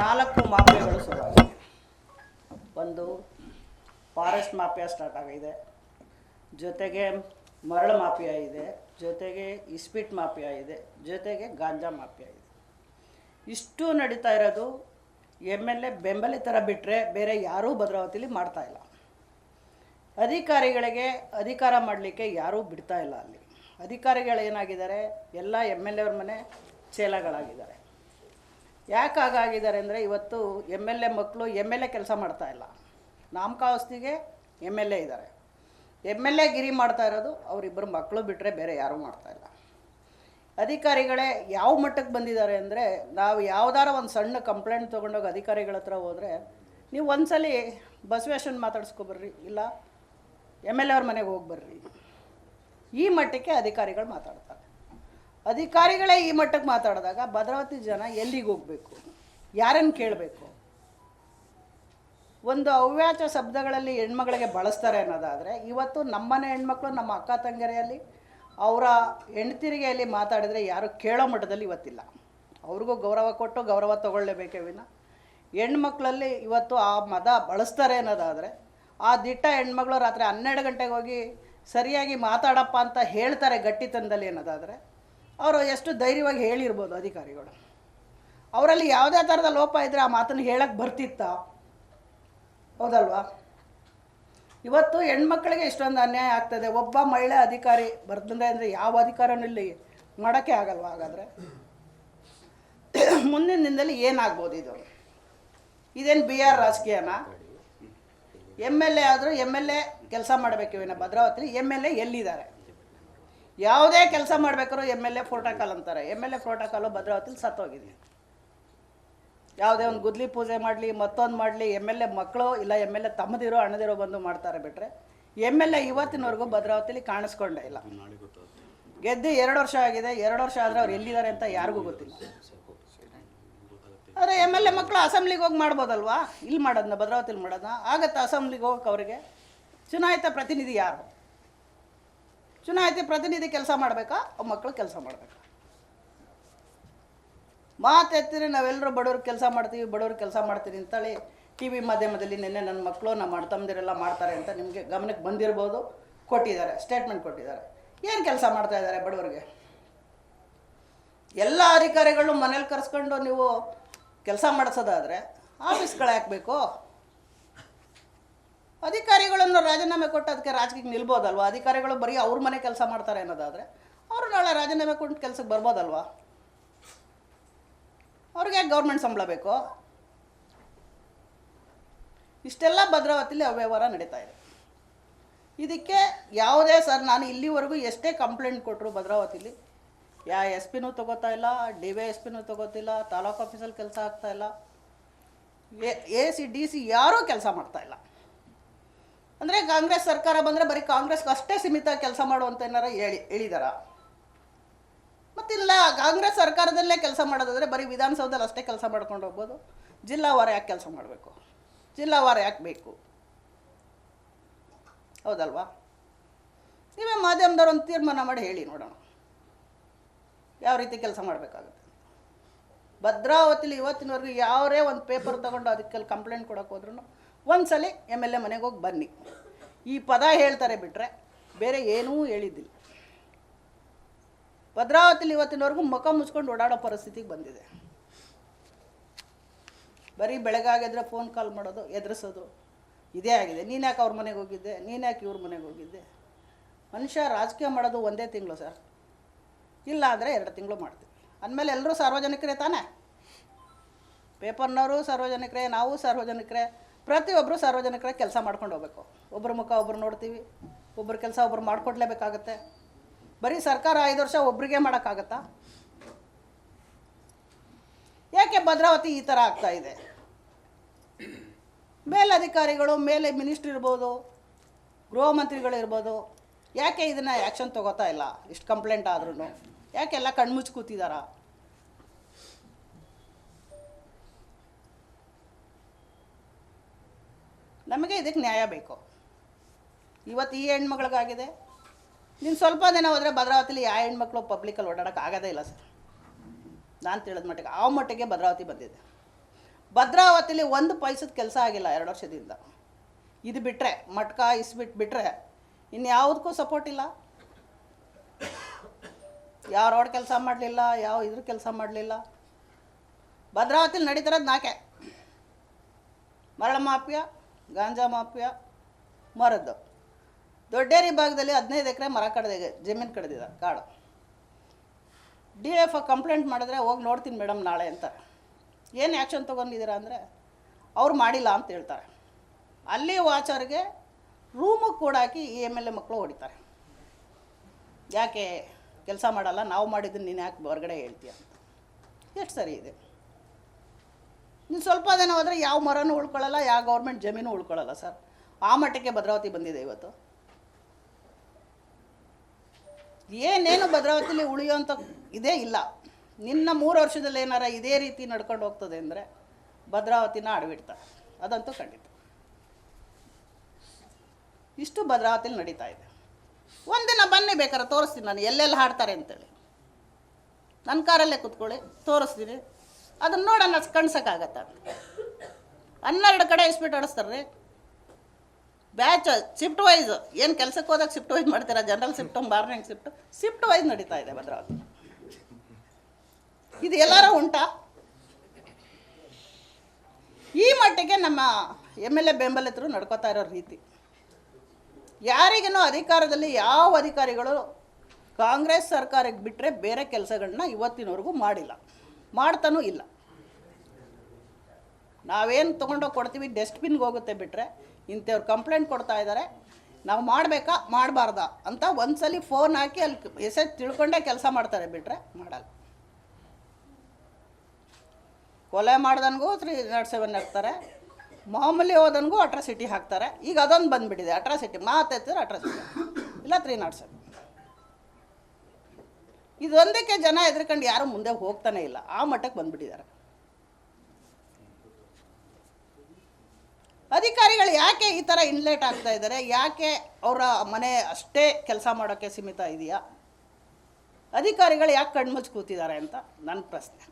ನಾಲ್ಕು ಮಾಫಿಯಾಗಳು ಶುರುವಾಗಿದೆ. ಒಂದು ಫಾರೆಸ್ಟ್ ಮಾಫಿಯಾ ಸ್ಟಾರ್ಟ್ ಆಗಿದೆ. ಜೊತೆಗೆ ಮರಳು ಮಾಫಿಯಾ ಇದೆ. ಜೊತೆಗೆ ಇಸ್ಪಿಟ್ ಮಾಫಿಯಾ ಇದೆ. ಜೊತೆಗೆ ಗಾಂಜಾ ಮಾಫಿಯಾ ಇದೆ. ಇಷ್ಟು ನಡೀತಾ ಇರೋದು ಎಂ ಎಲ್ ಎ ಬೆಂಬಲಿತರ ಬಿಟ್ಟರೆ ಬೇರೆ ಯಾರೂ ಭದ್ರಾವತಿಲಿ ಮಾಡ್ತಾ ಇಲ್ಲ. ಅಧಿಕಾರಿಗಳಿಗೆ ಅಧಿಕಾರ ಮಾಡಲಿಕ್ಕೆ ಯಾರೂ ಬಿಡ್ತಾ ಇಲ್ಲ ಅಲ್ಲಿ. ಅಧಿಕಾರಿಗಳು ಏನಾಗಿದ್ದಾರೆ ಎಲ್ಲ ಎಂ ಎಲ್ ಎವ್ರ ಮನೆ ಚೇಲಗಳಾಗಿದ್ದಾರೆ. ಯಾಕೆ ಹಾಗಾಗಿದ್ದಾರೆ ಅಂದರೆ ಇವತ್ತು ಎಂ ಎಲ್ ಎ ಮಕ್ಕಳು ಎಂ ಎಲ್ ಎ ಕೆಲಸ ಮಾಡ್ತಾ ಇಲ್ಲ. ನಾಮಕಾವಸ್ತಿಗೆ ಎಂ ಎಲ್ ಎ ಇದ್ದಾರೆ. ಎಂ ಎಲ್ ಎ ಗಿರಿ ಮಾಡ್ತಾ ಇರೋದು ಅವರಿಬ್ಬರು ಮಕ್ಕಳು ಬಿಟ್ಟರೆ ಬೇರೆ ಯಾರೂ ಮಾಡ್ತಾ ಇಲ್ಲ. ಅಧಿಕಾರಿಗಳೇ ಯಾವ ಮಟ್ಟಕ್ಕೆ ಬಂದಿದ್ದಾರೆ ಅಂದರೆ ನಾವು ಯಾವ್ದಾರ ಒಂದು ಸಣ್ಣ ಕಂಪ್ಲೇಂಟ್ ತೊಗೊಂಡೋಗಿ ಅಧಿಕಾರಿಗಳ ಹತ್ರ ಹೋದರೆ ನೀವು ಒಂದ್ಸಲಿ ಬಸವೇಶನ್ ಮಾತಾಡ್ಸ್ಕೊಬರ್ರಿ ಇಲ್ಲ ಎಂ ಎಲ್ ಎ ಅವ್ರ ಮನೆಗೆ ಹೋಗಿ ಬರ್ರಿ. ಈ ಮಟ್ಟಕ್ಕೆ ಅಧಿಕಾರಿಗಳು ಮಾತಾಡ್ತಾರೆ. ಅಧಿಕಾರಿಗಳೇ ಈ ಮಟ್ಟಕ್ಕೆ ಮಾತಾಡಿದಾಗ ಭದ್ರಾವತಿ ಜನ ಎಲ್ಲಿಗೆ ಹೋಗಬೇಕು? ಯಾರನ್ನು ಕೇಳಬೇಕು? ಒಂದು ಅವ್ಯಾಚ ಶಬ್ದಗಳಲ್ಲಿ ಹೆಣ್ಮಗಳಿಗೆ ಬಳಸ್ತಾರೆ ಅನ್ನೋದಾದರೆ, ಇವತ್ತು ನಮ್ಮನೆ ಹೆಣ್ಮಕ್ಳು ನಮ್ಮ ಅಕ್ಕ ತಂಗಿಯರಲ್ಲಿ ಅವರ ಹೆಂಡ್ತಿರಿಗೆಯಲ್ಲಿ ಮಾತಾಡಿದರೆ ಯಾರು ಕೇಳೋ ಮಟ್ಟದಲ್ಲಿ ಇವತ್ತಿಲ್ಲ. ಅವ್ರಿಗೂ ಗೌರವ ಕೊಟ್ಟು ಗೌರವ ತಗೊಳ್ಳೇಬೇಕೇ ವಿನ. ಹೆಣ್ಮಕ್ಳಲ್ಲಿ ಇವತ್ತು ಆ ಮದ ಬಳಸ್ತಾರೆ ಅನ್ನೋದಾದರೆ, ಆ ದಿಟ್ಟ ಹೆಣ್ಮಗಳು ರಾತ್ರಿ ಹನ್ನೆರಡು ಗಂಟೆಗೆ ಹೋಗಿ ಸರಿಯಾಗಿ ಮಾತಾಡಪ್ಪ ಅಂತ ಹೇಳ್ತಾರೆ ಗಟ್ಟಿತನದಲ್ಲಿ ಅನ್ನೋದಾದರೆ ಅವರು ಎಷ್ಟು ಧೈರ್ಯವಾಗಿ ಹೇಳಿರ್ಬೋದು ಅಧಿಕಾರಿಗಳು. ಅವರಲ್ಲಿ ಯಾವುದೇ ಥರದ ಲೋಪ ಇದ್ದರೆ ಆ ಮಾತನ್ನು ಹೇಳಕ್ಕೆ ಬರ್ತಿತ್ತಾ? ಹೌದಲ್ವಾ? ಇವತ್ತು ಹೆಣ್ಮಕ್ಳಿಗೆ ಇಷ್ಟೊಂದು ಅನ್ಯಾಯ ಆಗ್ತದೆ. ಒಬ್ಬ ಮಹಿಳೆ ಅಧಿಕಾರಿ ಬರ್ತಂದ್ರೆ ಅಂದರೆ ಯಾವ ಅಧಿಕಾರನೂ ಇಲ್ಲಿ ಮಾಡೋಕ್ಕೆ ಆಗಲ್ವ ಹಾಗಾದರೆ? ಮುಂದಿನ ದಿನದಲ್ಲಿ ಏನಾಗ್ಬೋದು ಇದು? ಇದೇನು ಬಿ ಆರ್ ರಾಜಕೀಯನ? ಎಂ ಎಲ್ ಎ ಆದರೂ ಎಂ ಎಲ್ ಎ ಕೆಲಸ ಮಾಡಬೇಕು ಇವನ ಭದ್ರಾವತಿ ಎಂ ಎಲ್ ಎ ಎಲ್ಲಿದ್ದಾರೆ? ಯಾವುದೇ ಕೆಲಸ ಮಾಡ್ಬೇಕಾದ್ರೂ ಎಂ ಎಲ್ ಎ ಪ್ರೋಟೋಕಾಲ್ ಅಂತಾರೆ. ಎಂ ಎಲ್ ಎ ಪ್ರೋಟೋಕಾಲು ಭದ್ರಾವತಿಲಿ ಸತ್ತೋಗಿದೆ ಯಾವುದೇ ಒಂದು ಗುದ್ಲಿ ಪೂಜೆ ಮಾಡಲಿ ಮತ್ತೊಂದು ಮಾಡಲಿ ಎಂ ಎಲ್ ಎ ಮಕ್ಕಳು ಇಲ್ಲ ಎಂ ಎಲ್ ಎ ತಮ್ಮದಿರೋ ಅಣ್ಣದಿರೋ ಬಂದು ಮಾಡ್ತಾರೆ ಬಿಟ್ಟರೆ ಎಂ ಎಲ್ ಎ ಇವತ್ತಿನವರೆಗೂ ಭದ್ರಾವತಿಲಿ ಕಾಣಿಸ್ಕೊಂಡೇ ಇಲ್ಲ. ಗೆದ್ದು ಎರಡು ವರ್ಷ ಆಗಿದೆ ಎರಡು ವರ್ಷ ಆದರೆ ಅವ್ರು ಎಲ್ಲಿದ್ದಾರೆ ಅಂತ ಯಾರಿಗೂ ಗೊತ್ತಿಲ್ಲ. ಆದರೆ ಎಂ ಎಲ್ ಎ ಮಕ್ಕಳು ಅಸೆಂಬ್ಲಿಗೆ ಹೋಗಿ ಮಾಡ್ಬೋದಲ್ವಾ? ಇಲ್ಲಿ ಮಾಡೋದನ್ನ ಭದ್ರಾವತಿಲಿ ಮಾಡೋದನ್ನ ಆಗತ್ತೆ ಅಸೆಂಬ್ಲಿಗೆ ಹೋಗಕ್ಕೆ ಅವರಿಗೆ. ಚುನಾಯಿತ ಪ್ರತಿನಿಧಿ ಯಾರು? ಚುನಾಯಿತ ಪ್ರತಿನಿಧಿ ಕೆಲಸ ಮಾಡಬೇಕಾ? ಮಕ್ಕಳು ಕೆಲಸ ಮಾಡಬೇಕಾ? ಮಾತೆತ್ತಿರಿ ನಾವೆಲ್ಲರೂ ಬಡವ್ರು ಕೆಲಸ ಮಾಡ್ತೀವಿ, ಬಡವ್ರು ಕೆಲಸ ಮಾಡ್ತೀವಿ ಅಂತೇಳಿ ಟಿ ವಿ ಮಾಧ್ಯಮದಲ್ಲಿ ನಿನ್ನೆ ನನ್ನ ಮಕ್ಕಳು ನಮ್ಮ ಅಣ್ಣ ತಮ್ಮದಿರೆಲ್ಲ ಮಾಡ್ತಾರೆ ಅಂತ ನಿಮಗೆ ಗಮನಕ್ಕೆ ಬಂದಿರ್ಬೋದು. ಕೊಟ್ಟಿದ್ದಾರೆ ಸ್ಟೇಟ್ಮೆಂಟ್ ಕೊಟ್ಟಿದ್ದಾರೆ. ಏನು ಕೆಲಸ ಮಾಡ್ತಾ ಇದ್ದಾರೆ ಬಡವರಿಗೆ? ಎಲ್ಲ ಅಧಿಕಾರಿಗಳು ಮನೇಲಿ ಕರೆಸ್ಕೊಂಡು ನೀವು ಕೆಲಸ ಮಾಡಿಸೋದಾದರೆ ಆಫೀಸ್ಗಳು ಹಾಕಬೇಕು. ಅಧಿಕಾರಿಗಳನ್ನು ರಾಜೀನಾಮೆ ಕೊಟ್ಟು ಅದಕ್ಕೆ ರಾಜಕೀಯಕ್ಕೆ ನಿಲ್ಬೋದಲ್ವಾ? ಅಧಿಕಾರಿಗಳು ಬರೀ ಅವ್ರ ಮನೆ ಕೆಲಸ ಮಾಡ್ತಾರೆ ಅನ್ನೋದಾದರೆ ಅವರು ನಾಳೆ ರಾಜೀನಾಮೆ ಕೊಟ್ಟು ಕೆಲಸಕ್ಕೆ ಬರ್ಬೋದಲ್ವಾ? ಅವ್ರಿಗೆ ಗೌರ್ಮೆಂಟ್ ಸಂಬಳ ಬೇಕು? ಇಷ್ಟೆಲ್ಲ ಭದ್ರಾವತಿಲಿ ಅವ್ಯವಹಾರ ನಡೀತಾ ಇದೆ. ಇದಕ್ಕೆ ಯಾವುದೇ ಸರ್, ನಾನು ಇಲ್ಲಿವರೆಗೂ ಎಷ್ಟೇ ಕಂಪ್ಲೇಂಟ್ ಕೊಟ್ಟರು ಭದ್ರಾವತಿಲಿ, ಯಾ ಎಸ್ ಪಿನೂ ತೊಗೋತಾ ಇಲ್ಲ, ಡಿ ವೈ ಎಸ್ ಪಿನೂ ತೊಗೋತಿಲ್ಲ ತಾಲೂಕು ಆಫೀಸಲ್ಲಿ ಕೆಲಸ ಆಗ್ತಾಯಿಲ್ಲ ಎ ಸಿ, ಡಿ ಸಿ ಯಾರೂ ಕೆಲಸ ಮಾಡ್ತಾ ಇಲ್ಲ. ಅಂದರೆ ಕಾಂಗ್ರೆಸ್ ಸರ್ಕಾರ ಬಂದರೆ ಬರೀ ಕಾಂಗ್ರೆಸ್ಗೆ ಅಷ್ಟೇ ಸೀಮಿತ ಕೆಲಸ ಮಾಡುವಂತ ಏನಾರ ಹೇಳಿ, ಹೇಳಿದಾರ? ಮತ್ತಿಲ್ಲ, ಕಾಂಗ್ರೆಸ್ ಸರ್ಕಾರದಲ್ಲೇ ಕೆಲಸ ಮಾಡೋದಾದರೆ ಬರೀ ವಿಧಾನಸೌಧದಲ್ಲಿ ಅಷ್ಟೇ ಕೆಲಸ ಮಾಡ್ಕೊಂಡು ಹೋಗ್ಬೋದು. ಜಿಲ್ಲಾವಾರ ಯಾಕೆ ಕೆಲಸ ಮಾಡಬೇಕು? ಜಿಲ್ಲಾವಾರ ಯಾಕೆ ಬೇಕು? ಹೌದಲ್ವಾ? ನೀವೇ ಮಾಧ್ಯಮದವ್ರು ಒಂದು ತೀರ್ಮಾನ ಮಾಡಿ ಹೇಳಿ ನೋಡೋಣ. ಯಾವ ರೀತಿ ಕೆಲಸ ಮಾಡಬೇಕಾಗುತ್ತೆ? ಭದ್ರಾವತಿಲಿ ಇವತ್ತಿನವರೆಗೂ ಯಾವರೇ ಒಂದು ಪೇಪರ್ ತೊಗೊಂಡು ಅದಕ್ಕೆ ಕಂಪ್ಲೇಂಟ್ ಕೊಡೋಕೆ ಹೋದ್ರೂ ಒಂದ್ಸಲಿ ಎಂ ಎಲ್ ಎ ಮನೆಗೆ ಹೋಗಿ ಬನ್ನಿ. ಈ ಪದ ಹೇಳ್ತಾರೆ ಬಿಟ್ಟರೆ ಬೇರೆ ಏನೂ ಹೇಳಿದ್ದಿಲ್ಲ. ಭದ್ರಾವತಿಲಿ ಇವತ್ತಿನವರೆಗೂ ಮುಖ ಮುಚ್ಕೊಂಡು ಓಡಾಡೋ ಪರಿಸ್ಥಿತಿಗೆ ಬಂದಿದೆ. ಬರೀ ಬೆಳಗಾಗಿದ್ರೆ ಫೋನ್ ಕಾಲ್ ಮಾಡೋದು, ಎದುರಿಸೋದು, ಇದೇ ಆಗಿದೆ. ನೀನು ಯಾಕೆ ಅವ್ರ ಮನೆಗೆ ಹೋಗಿದ್ದೆ? ನೀನು ಯಾಕೆ ಇವ್ರ ಮನೆಗೆ ಹೋಗಿದ್ದೆ? ಮನುಷ್ಯ ರಾಜಕೀಯ ಮಾಡೋದು ಒಂದೇ ತಿಂಗಳು ಸರ್. ಇಲ್ಲ ಅಂದರೆ ಎರಡು ತಿಂಗಳು ಮಾಡ್ತೀವಿ. ಅಂದಮೇಲೆ ಎಲ್ಲರೂ ಸಾರ್ವಜನಿಕರೇ ತಾನೇ? ಪೇಪರ್ನವರು ಸಾರ್ವಜನಿಕರೇ, ನಾವು ಸಾರ್ವಜನಿಕರೇ. ಪ್ರತಿಯೊಬ್ಬರು ಸಾರ್ವಜನಿಕರ ಕೆಲಸ ಮಾಡ್ಕೊಂಡು ಹೋಗ್ಬೇಕು. ಒಬ್ಬರ ಮುಖ ಒಬ್ಬರು ನೋಡ್ತೀವಿ ಒಬ್ಬರ ಕೆಲಸ ಒಬ್ಬರು ಮಾಡಿಕೊಡ್ಲೇಬೇಕಾಗತ್ತೆ. ಬರೀ ಸರ್ಕಾರ ಐದು ವರ್ಷ ಒಬ್ರಿಗೆ ಮಾಡೋಕ್ಕಾಗತ್ತಾ? ಯಾಕೆ ಭದ್ರಾವತಿ ಈ ಥರ ಆಗ್ತಾ ಇದೆ? ಮೇಲಧಿಕಾರಿಗಳು, ಮೇಲೆ ಮಿನಿಸ್ಟ್ರ್ ಇರ್ಬೋದು, ಗೃಹ ಮಂತ್ರಿಗಳಿರ್ಬೋದು ಯಾಕೆ ಇದನ್ನು ಆ್ಯಕ್ಷನ್ ತಗೋತಾ ಇಲ್ಲ? ಇಷ್ಟು ಕಂಪ್ಲೇಂಟ್ ಆದ್ರೂ ಯಾಕೆಲ್ಲ ಕಣ್ಮುಚ್ಚಿ ಕೂತಿದಾರ? ನಮಗೆ ಇದಕ್ಕೆ ನ್ಯಾಯ ಬೇಕು. ಇವತ್ತು ಈ ಹೆಣ್ಮಕ್ಳಿಗಾಗಿದೆ ನೀನು ಸ್ವಲ್ಪ ದಿನ ಹೋದರೆ ಭದ್ರಾವತಿಲಿ ಯಾವ ಹೆಣ್ಮಕ್ಳು ಪಬ್ಲಿಕಲ್ಲಿ ಓಡಾಡೋಕೆ ಆಗೋದೇ ಇಲ್ಲ ಸರ್. ನಾನು ತಿಳಿದ ಮಟ್ಟಿಗೆ ಆ ಮಟ್ಟಿಗೆ ಭದ್ರಾವತಿ ಬಂದಿದೆ. ಭದ್ರಾವತಿಲಿ ಒಂದು ಪೈಸದ ಕೆಲಸ ಆಗಿಲ್ಲ ಎರಡು ವರ್ಷದಿಂದ. ಇದು ಬಿಟ್ಟರೆ ಮಟ್ಕ ಇಸ್ಬಿಟ್ಟು ಬಿಟ್ಟರೆ ಇನ್ಯಾವುದಕ್ಕೂ ಸಪೋರ್ಟ್ ಇಲ್ಲ. ಯಾವ ರೋಡ್ ಕೆಲಸ ಮಾಡಲಿಲ್ಲ, ಯಾವ ಇದ್ರ ಕೆಲಸ ಮಾಡಲಿಲ್ಲ. ಭದ್ರಾವತಿಲಿ ನಡೀತಿರೋದು ನಾಕೆ? ಮರಳ ಮಾಫಿಯಾ ಗಾಂಜಾ ಮಾಫಿಯಾ ಮರದ್ದು. ದೊಡ್ಡೇರಿ ಭಾಗದಲ್ಲಿ ಹದಿನೈದು ಎಕರೆ ಮರ ಕಡ್ದೆ ಜಮೀನು ಕಡ್ದಿದ, ಕಾಡು. ಡಿ ಎಫ್ ಕಂಪ್ಲೇಂಟ್ ಮಾಡಿದ್ರೆ ಹೋಗಿ ನೋಡ್ತೀನಿ ಮೇಡಮ್ ನಾಳೆ ಅಂತ. ಏನು ಆ್ಯಕ್ಷನ್ ತೊಗೊಂಡಿದ್ದೀರಾ ಅಂದರೆ, ಅವ್ರು ಮಾಡಿಲ್ಲ ಅಂತ ಹೇಳ್ತಾರೆ. ಅಲ್ಲಿ ವಾಚರ್ಗೆ ರೂಮಿಗೆ ಕೂಡಾಕಿ ಈ ಎಂ ಎಲ್ ಎ ಮಕ್ಕಳು ಹೊಡಿತಾರೆ. ಯಾಕೆ ಕೆಲಸ ಮಾಡಲ್ಲ? ನಾವು ಮಾಡಿದ್ದು ನೀನು ಯಾಕೆ ಹೊರಗಡೆ ಹೇಳ್ತೀಯ ಎಷ್ಟು ಸರಿ ಇದೆ. ನೀವು ಸ್ವಲ್ಪ ದಿನ ಹೋದರೆ ಯಾವ ಮರನೂ ಉಳ್ಕೊಳ್ಳಲ್ಲ, ಯಾವ ಗೌರ್ಮೆಂಟ್ ಜಮೀನು ಉಳ್ಕೊಳ್ಳಲ್ಲ ಸರ್. ಆ ಮಟ್ಟಕ್ಕೆ ಭದ್ರಾವತಿ ಬಂದಿದೆ ಇವತ್ತು. ಏನೇನು ಭದ್ರಾವತಿಲಿ ಉಳಿಯೋಂಥ ಇದೇ ಇಲ್ಲ. ನಿನ್ನ ಮೂರು ವರ್ಷದಲ್ಲಿ ಏನಾರ ಇದೇ ರೀತಿ ನಡ್ಕೊಂಡು ಹೋಗ್ತದೆ ಅಂದರೆ ಭದ್ರಾವತಿನ ಅಡವಿಡ್ತಾರೆ ಅದಂತೂ ಖಂಡಿತ. ಇಷ್ಟು ಭದ್ರಾವತಿಲಿ ನಡೀತಾ ಇದೆ. ಒಂದಿನ ಬನ್ನಿ ಬೇಕಾದ್ರೆ ತೋರಿಸ್ತೀನಿ ನಾನು, ಎಲ್ಲೆಲ್ಲಿ ಹಾಡ್ತಾರೆ ಅಂತೇಳಿ. ನನ್ನ ಕಾರಲ್ಲೇ ಕೂತ್ಕೊಳ್ಳಿ, ತೋರಿಸ್ತೀನಿ. ಅದನ್ನ ನೋಡೋಣ ಕಣ್ಸಕ್ಕಾಗತ್ತ. ಹನ್ನೆರಡು ಕಡೆ ಆಡಿಸ್ತಾರೆ ರೀ. ಬ್ಯಾಚ್ ಶಿಫ್ಟ್ ವೈಸ್ ಏನು ಕೆಲಸಕ್ಕೆ ಹೋದಾಗ ಶಿಫ್ಟ್ ವೈಸ್ ಮಾಡ್ತೀರಾ? General shift morning shift shift wise ನಡೀತಾ ಇದೆ ಭದ್ರಾವತಿ ಇದು ಎಲ್ಲಾರ ಉಂಟಾ? ಈ ಮಟ್ಟಿಗೆ ನಮ್ಮ ಎಂ ಎಲ್ ಎ ಬೆಂಬಲಿತರು ನಡ್ಕೋತಾ ಇರೋ ರೀತಿ. ಯಾರಿಗೇನೋ ಅಧಿಕಾರದಲ್ಲಿ ಯಾವ ಅಧಿಕಾರಿಗಳು ಕಾಂಗ್ರೆಸ್ ಸರ್ಕಾರಕ್ಕೆ ಬಿಟ್ಟರೆ ಬೇರೆ ಕೆಲಸಗಳನ್ನ ಇವತ್ತಿನವರೆಗೂ ಮಾಡಿಲ್ಲ. ಮಾಡ್ತಾನೂ ಇಲ್ಲ. ನಾವೇನು ತೊಗೊಂಡೋಗಿ ಕೊಡ್ತೀವಿ ಡಸ್ಟ್ಬಿನ್ಗೆ ಹೋಗುತ್ತೆ ಬಿಟ್ಟರೆ ಇಂಥವ್ರು ಕಂಪ್ಲೇಂಟ್ ಕೊಡ್ತಾ ಇದ್ದಾರೆ ನಾವು ಮಾಡಬೇಕಾ, ಮಾಡಬಾರ್ದಾ ಅಂತ ಒಂದ್ಸಲಿ ಫೋನ್ ಹಾಕಿ ಅಲ್ಲಿ ಎಸೆ ತಿಳ್ಕೊಂಡೇ ಕೆಲಸ ಮಾಡ್ತಾರೆ ಬಿಟ್ಟರೆ ಮಾಡಲ್ಲ. ಕೊಲೆ ಮಾಡ್ದನ್ಗೂ ತ್ರೀ ನಾಟ್ ಸೆವೆನ್ ಹಾಕ್ತಾರೆ, ಮಾಮೂಲಿ ಹೋದನ್ಗೂ ಅಟ್ರಾಸಿಟಿ ಹಾಕ್ತಾರೆ, ಈಗ ಅದೊಂದು ಬಂದುಬಿಟ್ಟಿದೆ ಅಟ್ರಾಸಿಟಿ ಮಾತಾಯ್ತಿದ್ರೆ ಅಟ್ರಾಸಿಟಿ ಇಲ್ಲ ತ್ರೀ ನಾಟ್ ಸೆವೆನ್ ಇದೊಂದಕ್ಕೆ ಜನ ಎದ್ರಕೊಂಡು ಯಾರು ಮುಂದೆ ಹೋಗ್ತಾನೆ ಇಲ್ಲ. ಆ ಮಟ್ಟಕ್ಕೆ ಬಂದ್ಬಿಟ್ಟಿದ್ದಾರೆ. ಅಧಿಕಾರಿಗಳು ಯಾಕೆ ಈ ಥರ ಇನ್ಲೇಟ್ ಆಗ್ತಾ ಇದ್ದಾರೆ? ಯಾಕೆ ಅವರ ಮನೆ ಅಷ್ಟೇ ಕೆಲಸ ಮಾಡೋಕ್ಕೆ ಸೀಮಿತ ಇದೆಯಾ? ಅಧಿಕಾರಿಗಳು ಯಾಕೆ ಕಣ್ಮುಚ್ಚಿ ಕೂತಿದ್ದಾರೆ ಅಂತ ನನ್ನ ಪ್ರಶ್ನೆ.